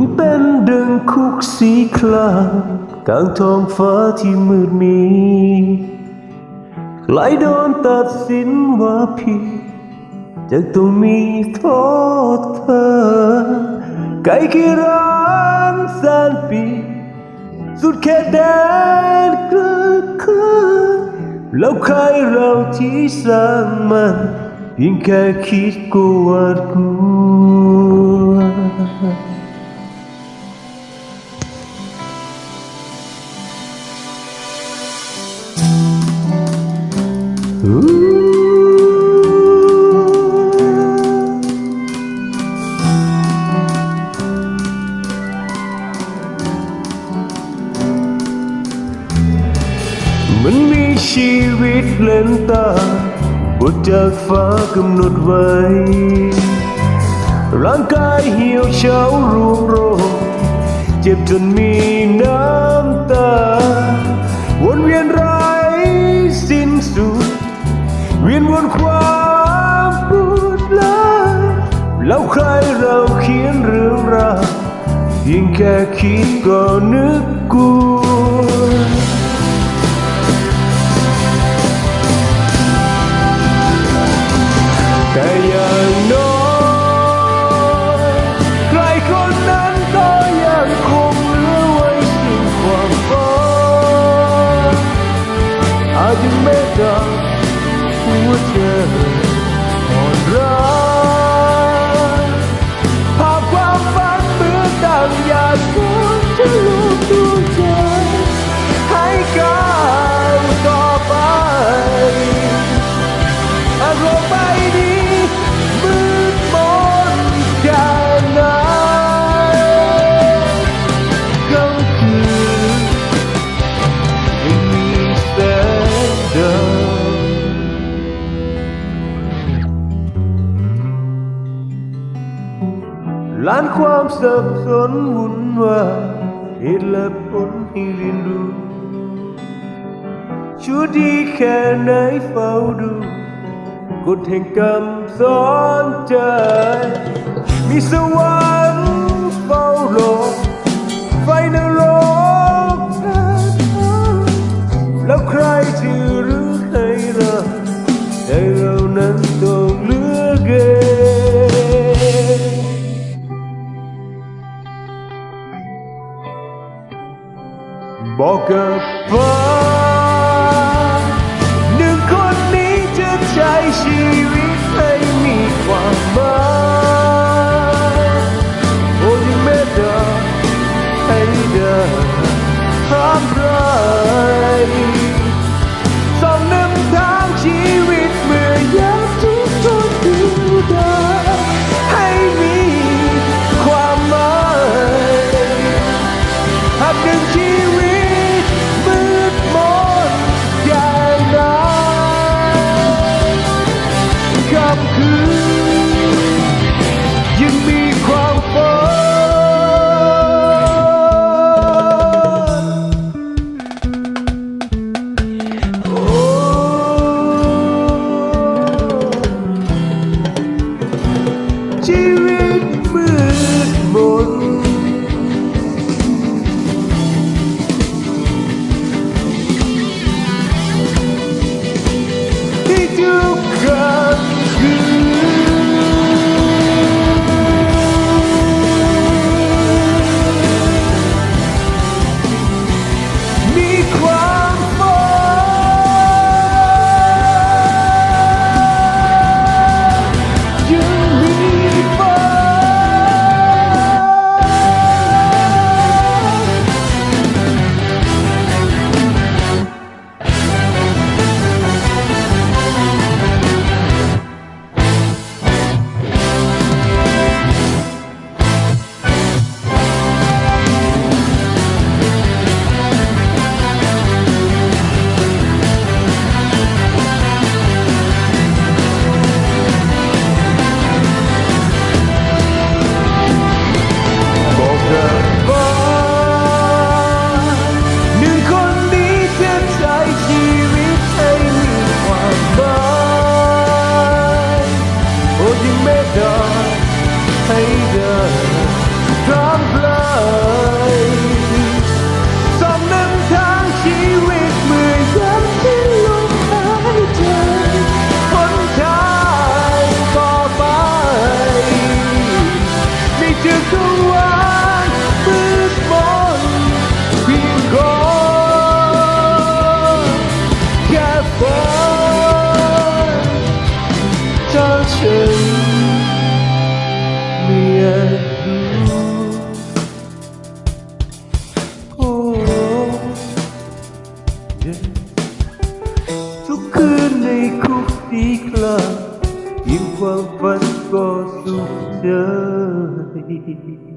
มันเป็นดังคุกสีคลากลางท้องฟ้าที่มืดมีใครโดนตัดสินว่าผิดจะต้องมีโทษเธอ ไกลกี่ร้านแสนปี สุดแค่แดนกลางคืนแล้วใครเราที่สร้างมันเพียงแค่คิดก็หวาดก เล่นตาบทจากฟ้ากำหนดไว้ ร่างกายเหี่ยวเฉารวงโรคเจ็บจนมีน้ำตา วนเวียนไร้สิ้นสุด เวียนวนความปวดร้ายแล้วใครเราเขียนเรื่องราวเพียงแค่คิดก็นึกกลัว หั ล้านความสับสนวุ่นวายเหตุและผลให้เรียนรู้ชั่วดีแค่ไหนเฝ้าดูกฎแห่งกรรมสอนใจมีสวรรค์เฝ้ารอ บอกกับฟ้าหนึ่งคนนี้จะใช้ชีวิต Nigeria. Chút cứ này khúc tí là Im quang vẫn có rung trời.